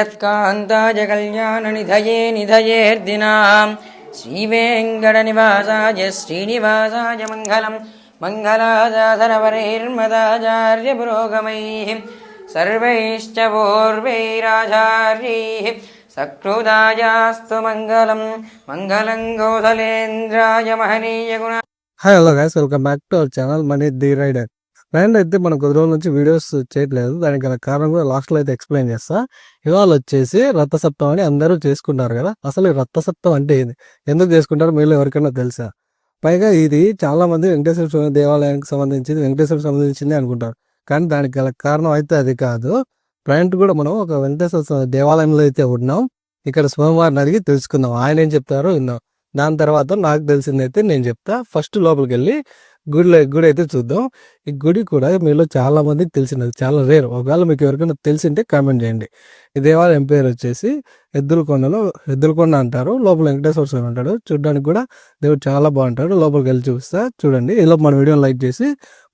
యత్కాంతాయ కళ్యాణనిధయే నిధయేర్దినాం. శ్రీవేంకటనివాసాయ శ్రీనివాసాయ మంగళం. మంగళాదాధరవరైర్మదాచార్య పురోగమైः సర్వైశ్చ పూర్వైరాచార్యైः సకృదాయాస్తు మంగళం. మంగళం గోధలేంద్రాయ మహనీయ గుణ. Hi hello guys welcome back to our channel money the rider friend అయితే మనం కొద్ది రోజుల నుంచి వీడియోస్ చేయట్లేదు. దానికి గల కారణం కూడా లాస్ట్లో అయితే ఎక్స్ప్లెయిన్ చేస్తా. ఇవాళ వచ్చేసి రథసప్తం అని అందరూ చేసుకుంటారు కదా. అసలు ఈ రథసప్తం అంటే ఏంది? ఎందుకు చేసుకుంటారో మీరు ఎవరికైనా తెలుసా? పైగా ఇది చాలామంది వెంకటేశ్వర స్వామి దేవాలయానికి సంబంధించింది వెంకటేశ్వర సంబంధించింది అనుకుంటారు. కానీ దానికి గల కారణం అయితే అది కాదు. ప్రయాణం కూడా మనం ఒక వెంకటేశ్వర స్వామి దేవాలయంలో అయితే ఉన్నాం. ఇక్కడ స్వామివారిని అడిగి తెలుసుకుందాం. ఆయన ఏం చెప్తారో విన్నాం దాని తర్వాత నాకు తెలిసిందైతే నేను చెప్తా. ఫస్ట్ లోపలికి వెళ్ళి గుడిలో గుడి అయితే చూద్దాం. ఈ గుడి కూడా మీలో చాలా మందికి తెలిసినది. చాలా రేర్. ఒకవేళ మీకు ఎవరికైనా తెలిసింటే కామెంట్ చేయండి. ఈ దేవాలయం పేరు వచ్చేసి ఎద్దులకొండలో ఎద్దులకొండ అంటారు. లోపల వెంకటేశ్వర స్వామి ఉంటాడు. చూడడానికి కూడా దేవుడు చాలా బాగుంటాడు. లోపలికి వెళ్ళి చూపిస్తా. చూడండి. ఇలా మన వీడియోని లైక్ చేసి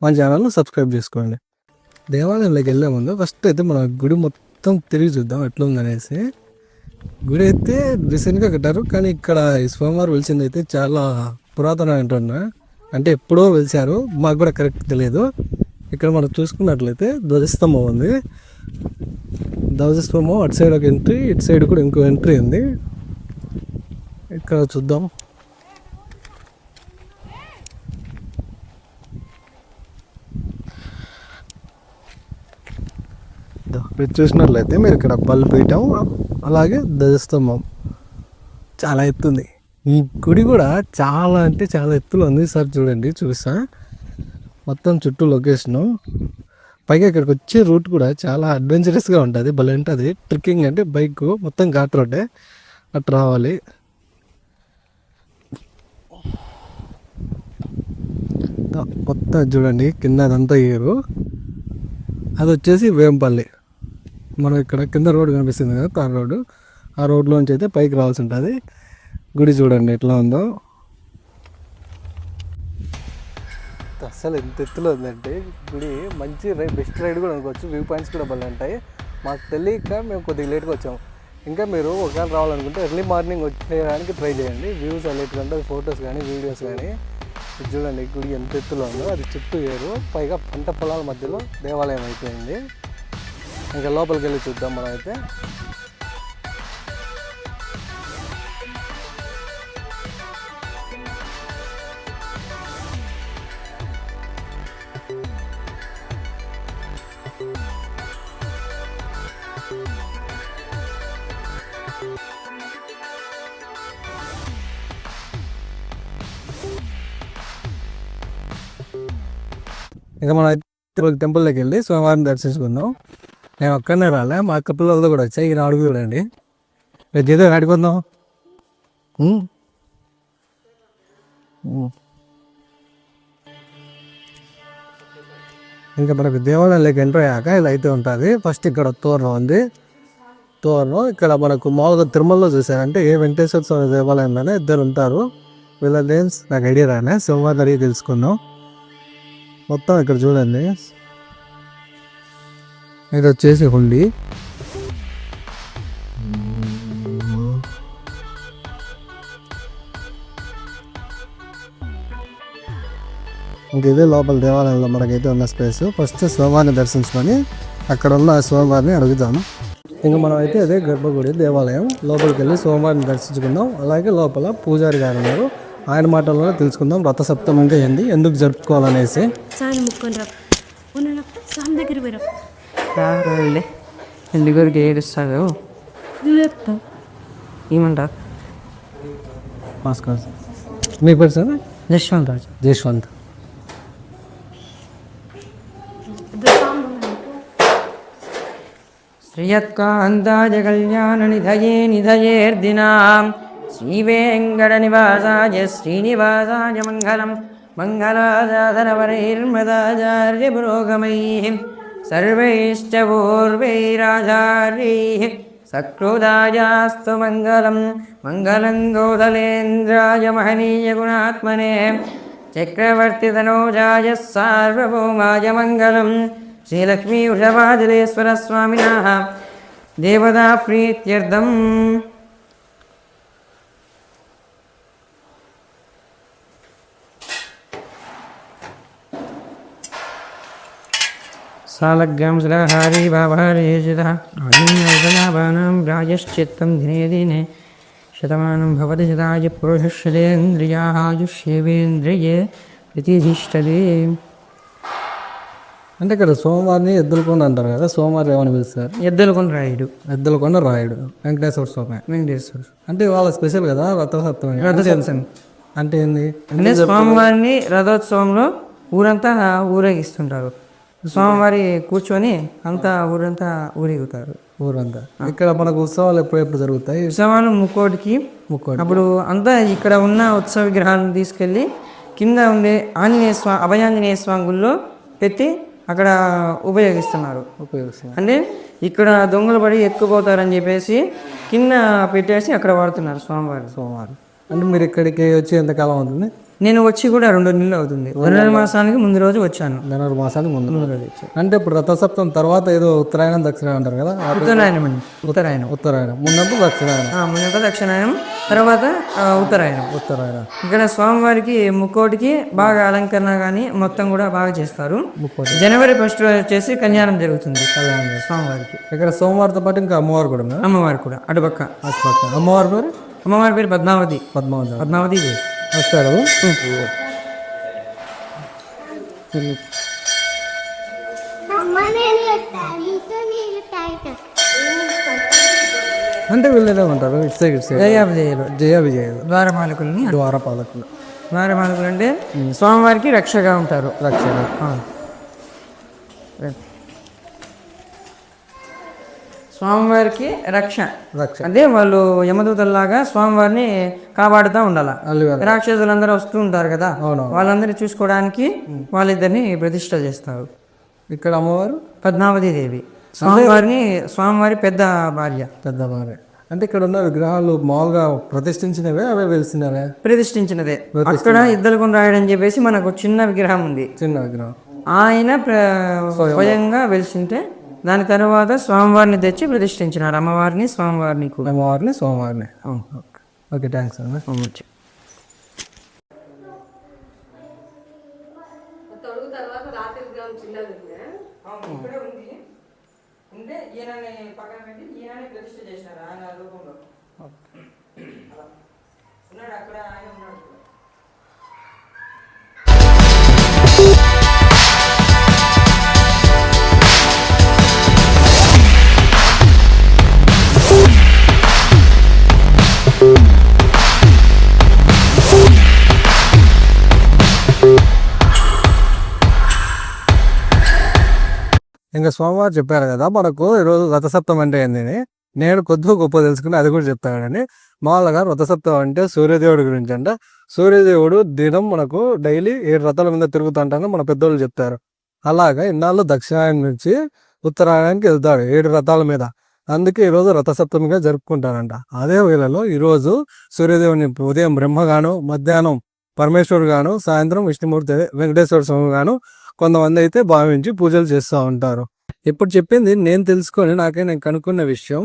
మన ఛానల్ను సబ్స్క్రైబ్ చేసుకోండి. దేవాలయంలోకి వెళ్ళే ముందు ఫస్ట్ అయితే మనం గుడి మొత్తం తిరిగి చూద్దాం ఎట్లా ఉందనేసి గుడి అయితే రీసెంట్గా కట్టారు. కానీ ఇక్కడ ఈ స్వామివారు వెలిసింది అయితే చాలా పురాతనమైన అంటే ఎప్పుడో వెలిసారు మాకు కూడా కరెక్ట్ తెలియదు. ఇక్కడ మనం చూసుకున్నట్లయితే ధ్వజస్తంభం ఉంది. ధ్వజస్తంభం అటు సైడ్ ఒక ఎంట్రీ ఇటు సైడ్ కూడా ఇంకో ఎంట్రీ ఉంది. ఇక్కడ చూద్దాం. మీరు చూసినట్లయితే మీరు ఇక్కడ బల్బ్ అలాగే ధ్వజస్తంభం. చాలా ఎత్తుంది ఈ గుడి కూడా చాలా అంటే చాలా ఎత్తులో ఉంది. సార్ చూడండి చూసా మొత్తం చుట్టూ లొకేషను పైగా ఇక్కడికి వచ్చే రూట్ కూడా చాలా అడ్వెంచరస్గా ఉంటుంది. భలే ఉంటుంది. ట్రిక్కింగ్ అంటే బైక్ మొత్తం ఘాట్ రోడ్డే అటు రావాలి. మొత్తం చూడండి కింద అదంతా ఏరు. అది వచ్చేసి వేంపల్లి. మనం ఇక్కడ కింద రోడ్డు కనిపిస్తుంది కదా తార్ రోడ్డు ఆ రోడ్లోంచి అయితే పైకి రావాల్సి ఉంటుంది. చూడండి ఎట్లా ఉందో. అసలు ఎంత ఎత్తులో ఉందంటే గుడి మంచి రైడ్ బెస్ట్ రైడ్ కూడా అనుకోవచ్చు వ్యూ పాయింట్స్ కూడా భలే ఉంటాయి. మాకు తెలియక మేము కొద్దిగా లేట్గా వచ్చాము. ఇంకా మీరు ఒకవేళ రావాలనుకుంటే ఎర్లీ మార్నింగ్ వచ్చేయడానికి ట్రై చేయండి. వ్యూస్ హైలైట్గా అంటే ఫొటోస్ కానీ వీడియోస్ కానీ. చూడండి గుడి ఎంత ఎత్తులో ఉందో అది చుట్టూ వేరు పైగా పంట పొలాల మధ్యలో దేవాలయం అయిపోయింది. ఇంకా లోపలికి వెళ్ళి చూద్దాం మనం అయితే ఇంకా మనం అయితే టెంపుల్లోకి వెళ్ళి స్వామివారిని దర్శించుకుందాం. నేను ఒక్కనే రాలే మా అక్క పిల్లలతో కూడా వచ్చాయి ఈయన అడుగు చూడండి. రేపు ఏదో ఆడుకుందాం ఇంకా మనకు దేవాలయంలోకి ఎంటర్ అయ్యాక ఇలా అయితే ఉంటుంది. ఫస్ట్ ఇక్కడ తోరణం ఉంది. తోరణం ఇక్కడ మనకు మామూలుగా తిరుమలలో చూసారంటే ఏ వెంకటేశ్వర స్వామి దేవాలయంలోనే ఇద్దరు ఉంటారు. వీళ్ళ నేమ్స్ నాకు ఐడియా రానే సోమవారం అడిగి తెలుసుకుందాం. మొత్తం ఇక్కడ చూడండి. ఇది వచ్చేసి హుండీ. ఇంక ఇదే లోపల దేవాలయంలో మనకైతే ఉన్న స్పేస్ ఫస్ట్ స్వామివారిని దర్శించుకొని అక్కడ ఉన్న స్వామివారిని అడుగుతాము ఇంకా మనం అయితే అదే గర్భగుడి దేవాలయం. లోపలికి వెళ్ళి స్వామివారిని దర్శించుకుందాం. అలాగే లోపల పూజారి గారు ఉన్నారు. ఆయన మాటల్లోనే తెలుసుకుందాం. రథ సప్తమంగా ఏంది? ఎందుకు జరుపుకోవాలనేసి. ಸಾಮಿ ಮುಕ್ಕೊಂಡ್ರಪ್ಪ ಒಂದೇನಪ್ಪ ಸಾಮ್ದಾಗ ಇರ್ಬೇರಪ್ಪ ಯಾರಲ್ಲಿ ಎಲ್ಲಿಗೋರ್ಗೆ श्रियत्कान्ताय कल्याणनिधये निधयेर्दिनां श्रीवेङ्कटनिवासाय श्रीनिवासाय मङ्गलम् मङ्गलादाधनवरैर्मदाचार्यपुरोगमैः सर्वैश्च पूर्वैराचार्यैः सकृदायास्तु मङ्गलं मङ्गलं दोदलेन्द्राय महनीयगुणात्मने चक्रवर्तितनोजाय सार्वभौमाय मङ्गलं श्रीलक्ष्मीवृषभाजलेश्वरस्वामिनः देवताप्रीत्यर्थम् సాలగ్రాం సలహారీ భావారేజిత ఆనీయవసలాభానాం రాజశ్చిత్తం దినే దినే శతమానం భవతి శతాయ పురుషశ్రేంద్రియాయుష్యేవేంద్రియే ప్రతిధిష్టదే అంటే ఇక్కడ సోమవారిని ఎద్దులకొండ అంటారు కదా సోమవారం ఏమని పిలుస్తారు? ఎద్దలకొని రాయుడు. ఎద్దులకొండ రాయుడు వెంకటేశ్వర స్వామి. వెంకటేశ్వర అంటే వాళ్ళ స్పెషల్ కదా రథసప్తమి రథసప్తమి అంటే ఏంది? అంటే స్వామివారిని రథోత్సవంలో ఊరంతా ఊరేగిస్తుంటారు. స్వామివారి కూర్చొని అంతా ఊరంతా ఊరేగుతారు. ఊరంతా. ఇక్కడ మనకు ఉత్సవాలు ఎప్పుడెప్పుడు జరుగుతాయి? ఉత్సవాలు ముక్కోటికి. ముక్కోటి. అప్పుడు అంతా ఇక్కడ ఉన్న ఉత్సవ విగ్రహాలను తీసుకెళ్ళి కింద ఉండే ఆంజనేయ స్వామి అభయాంజనేయ స్వామి గుళ్ళో పెట్టి అక్కడ ఉపయోగిస్తున్నారు. ఉపయోగిస్తాం అంటే ఇక్కడ దొంగలు పడి ఎత్తుకుపోతారని చెప్పేసి కింద పెట్టేసి అక్కడ వాడుతున్నారు స్వామివారు. సోమవారం అంటే మీరు ఇక్కడికి వచ్చి ఎంతకాలం అవుతుంది? నేను వచ్చి కూడా రెండు నెలలు అవుతుంది. మాసానికి ముందు రోజు వచ్చాను. మాసానికి ముందు అంటే ఇప్పుడు రథసప్తం తర్వాత ఏదో ఉత్తరాయణం దక్షిణాయనం అంటారు కదా? ఉత్తరాయణం అండి. ఉత్తరాయణం. ఉత్తరాయణం. ముందప్పుడు దక్షిణాయనం ఆ, ముందంతా దక్షిణాయనం తర్వాత ఉత్తరాయణం. ఉత్తరాయణం. ఇక్కడ స్వామివారికి ముక్కోటికి బాగా అలంకరణ కానీ మొత్తం కూడా బాగా చేస్తారు. జనవరి ఫస్ట్ రోజు వచ్చేసి కళ్యాణం జరుగుతుంది స్వామివారికి. ఇక్కడ సోమవారితో పాటు ఇంకా అమ్మవారు కూడా అమ్మవారు కూడా అటుపక్క. అమ్మవారి పేరు? అమ్మవారి పేరు పద్మావతి. పద్మావతి. పద్మావతి వస్తాడు. తాగితే అంటే వీళ్ళు ఉంటారు. ఇటు సైడ్ ఇటు సైడ్. జయ విజయులు. జయ విజయులు. ద్వారపాలకుల్ని ద్వారపాలకులు. ద్వారపాలకులు అంటే స్వామివారికి రక్షగా ఉంటారు. రక్షణ ఆ. స్వామివారికి రక్ష. రక్ష. అంటే వాళ్ళు యమదూతల్లాగా స్వామివారిని కాపాడుతూ ఉండాల. రాక్షసులందరూ వస్తూ ఉంటారు కదా. వాళ్ళందరినీ చూసుకోవడానికి వాళ్ళిద్దరిని ప్రతిష్ట చేస్తారు. ఇక్కడ అమ్మవారు? పద్మావతి దేవి. స్వామివారిని స్వామివారి పెద్ద భార్య. పెద్ద భార్య. అంటే ఇక్కడ ఉన్న విగ్రహాలు మామూలుగా ప్రతిష్ఠించినవే అవే వెలిసినవే? ప్రతిష్ఠించినదే. అక్కడ ఇద్దరు కొని రాయడని చెప్పేసి మనకు చిన్న విగ్రహం ఉంది. చిన్న విగ్రహం. ఆయన స్వయంగా వెలిసింటే దాని తర్వాత స్వామివారిని తెచ్చి ప్రతిష్ఠించినారు. అమ్మవారిని స్వామివారిని కూడా. అమ్మవారిని సోమవారిని ఓకే థ్యాంక్స్ ఉంటే ఈయనని ప్రతిష్ఠ చేసినారు ఆయన రూపంలో. ఉన్నాడు అక్కడ. ఇంకా సోమవారం చెప్పారు కదా మనకు ఈరోజు రథసప్తం అంటే ఏందని. నేను కొద్దిగా గొప్ప తెలుసుకుని అది కూడా చెప్తానని. మామూలుగా రథసప్తం అంటే సూర్యదేవుడి గురించి అంట. సూర్యదేవుడు దినం మనకు డైలీ ఏడు రథాల మీద తిరుగుతుంటానని మన పెద్దోళ్ళు చెప్తారు. అలాగా ఇన్నాళ్ళు దక్షిణాయనం నుంచి ఉత్తరాయణానికి వెళ్తాడు ఏడు రథాల మీద. అందుకే ఈరోజు రథసప్తమిగా జరుపుకుంటారంట. అదే వేళలో ఈరోజు సూర్యదేవుని ఉదయం బ్రహ్మగాను మధ్యాహ్నం పరమేశ్వరుడు గాను సాయంత్రం విష్ణుమూర్తి వెంకటేశ్వర స్వామి గాను కొంతమంది అయితే భావించి పూజలు చేస్తూ ఉంటారు. ఇప్పుడు చెప్పింది నేను తెలుసుకొని నాకే నేను కనుక్కున్న విషయం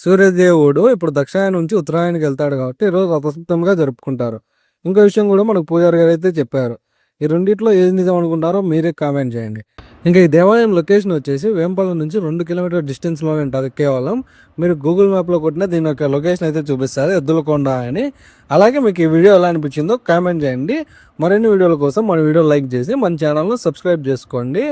సూర్యదేవుడు ఇప్పుడు దక్షిణాయన నుంచి ఉత్తరాయణకి వెళ్తాడు కాబట్టి ఈరోజు రథసప్తంగా జరుపుకుంటారు. ఇంకో విషయం కూడా మనకు పూజారి గారు అయితే చెప్పారు. ఈ రెండిట్లో ఏది నిజం అనుకుంటారో మీరే కామెంట్ చేయండి. ఇంకా ఈ దేవాలయం లొకేషన్ వచ్చేసి వేంపల్లి నుంచి రెండు కిలోమీటర్ డిస్టెన్స్లో ఉంటుంది కేవలం. మీరు గూగుల్ మ్యాప్లో కొట్టిన దీని యొక్క లొకేషన్ అయితే చూపిస్తారు ఎద్దులకొండ అని. అలాగే మీకు ఈ వీడియో ఎలా అనిపించిందో కామెంట్ చేయండి. మరిన్ని వీడియోల కోసం మన వీడియో లైక్ చేసి మన ఛానల్ను సబ్స్క్రైబ్ చేసుకోండి.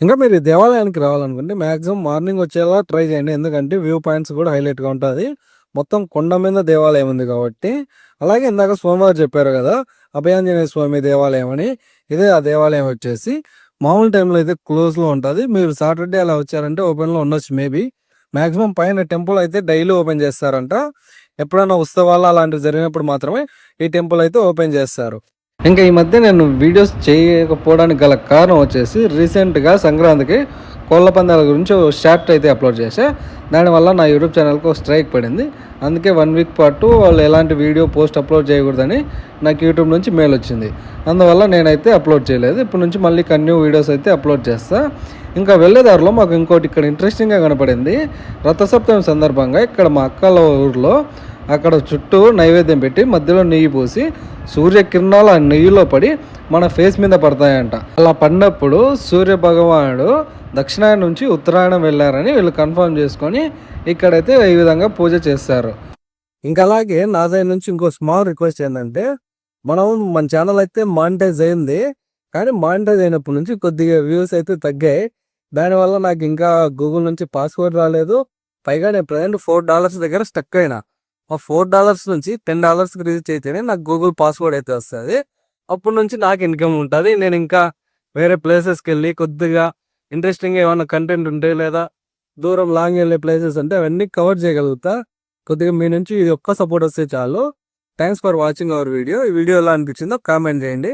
ఇంకా మీరు ఈ దేవాలయానికి రావాలనుకుంటే మ్యాక్సిమం మార్నింగ్ వచ్చేలా ట్రై చేయండి ఎందుకంటే వ్యూ పాయింట్స్ కూడా హైలైట్గా ఉంటుంది. మొత్తం కొండ మీద దేవాలయం ఉంది కాబట్టి అలాగే ఇందాక సోమవారం చెప్పారు కదా అభయాంజనేయ స్వామి దేవాలయం అని ఇదే ఆ దేవాలయం వచ్చేసి మామూలు టైంలో అయితే క్లోజ్లో ఉంటుంది. మీరు సాటర్డే అలా వచ్చారంటే ఓపెన్లో ఉండొచ్చు మేబీ మ్యాక్సిమం పైన టెంపుల్ అయితే డైలీ ఓపెన్ చేస్తారంట. ఎప్పుడైనా ఉత్సవాలు అలాంటివి జరిగినప్పుడు మాత్రమే ఈ టెంపుల్ అయితే ఓపెన్ చేస్తారు. ఇంకా ఈ మధ్య నేను వీడియోస్ చేయకపోవడానికి గల కారణం వచ్చేసి రీసెంట్గా సంక్రాంతికి కోళ్ళ పందాల గురించి షార్ట్ అయితే అప్లోడ్ చేశా. దానివల్ల నా యూట్యూబ్ ఛానల్కి ఒక స్ట్రైక్ పడింది. అందుకే వన్ వీక్ పాటు వాళ్ళు ఎలాంటి వీడియో పోస్ట్ అప్లోడ్ చేయకూడదని నాకు యూట్యూబ్ నుంచి మెయిల్ వచ్చింది. అందువల్ల నేనైతే అప్లోడ్ చేయలేదు. ఇప్పటి నుంచి మళ్ళీ కన్యూ వీడియోస్ అయితే అప్లోడ్ చేస్తా. ఇంకా వెళ్ళేదారిలో మాకు ఇంకోటి ఇక్కడ ఇంట్రెస్టింగ్గా కనపడింది. రథసప్తమి సందర్భంగా ఇక్కడ మా అక్కల ఊర్లో అక్కడ చుట్టూ నైవేద్యం పెట్టి మధ్యలో నెయ్యి పోసి సూర్యకిరణాలు ఆ నెయ్యిలో పడి మన ఫేస్ మీద పడతాయంట. అలా పడినప్పుడు సూర్య భగవానుడు దక్షిణాయనం నుంచి ఉత్తరాయణం వెళ్ళారని వీళ్ళు కన్ఫర్మ్ చేసుకొని ఇక్కడైతే ఈ విధంగా పూజ చేస్తారు. ఇంకా అలాగే నా దగ్గర నుంచి ఇంకో స్మాల్ రిక్వెస్ట్ ఏంటంటే మనం మన ఛానల్ అయితే మానిటైజ్ అయింది కానీ మానిటైజ్ అయినప్పటి నుంచి కొద్దిగా వ్యూస్ అయితే తగ్గాయి. దానివల్ల నాకు ఇంకా గూగుల్ నుంచి పాస్వర్డ్ రాలేదు. పైగా నేను ప్రజెంట్ ఫోర్ డాలర్స్ దగ్గర స్టక్ అయినా. ఫోర్ డాలర్స్ నుంచి టెన్ డాలర్స్ రీచ్ అయితేనే నాకు గూగుల్ పాస్వర్డ్ అయితే వస్తుంది. అప్పటి నుంచి నాకు ఇన్కమ్ ఉంటుంది. నేను ఇంకా వేరే ప్లేసెస్కి వెళ్ళి కొద్దిగా ఇంట్రెస్టింగ్ ఏమైనా కంటెంట్ ఉంటే లేదా దూరం లాంగ్ వెళ్ళే ప్లేసెస్ అంటే అవన్నీ కవర్ చేయగలుగుతా. కొద్దిగా మీ నుంచి ఇది ఒక్క సపోర్ట్ వస్తే చాలు. Thanks for watching our video ఈ వీడియో ఎలా అనిపించిందో కామెంట్ చేయండి.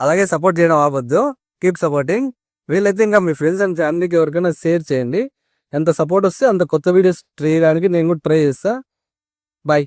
అలాగే సపోర్ట్ చేయడం ఆపద్దు. కీప్ సపోర్టింగ్ వీలైతే ఇంకా మీ ఫ్రెండ్స్ అండ్ ఫ్యామిలీకి ఎవరికైనా షేర్ చేయండి. ఎంత సపోర్ట్ వస్తే అంత కొత్త వీడియోస్ చేయడానికి నేను కూడా ట్రై చేస్తాను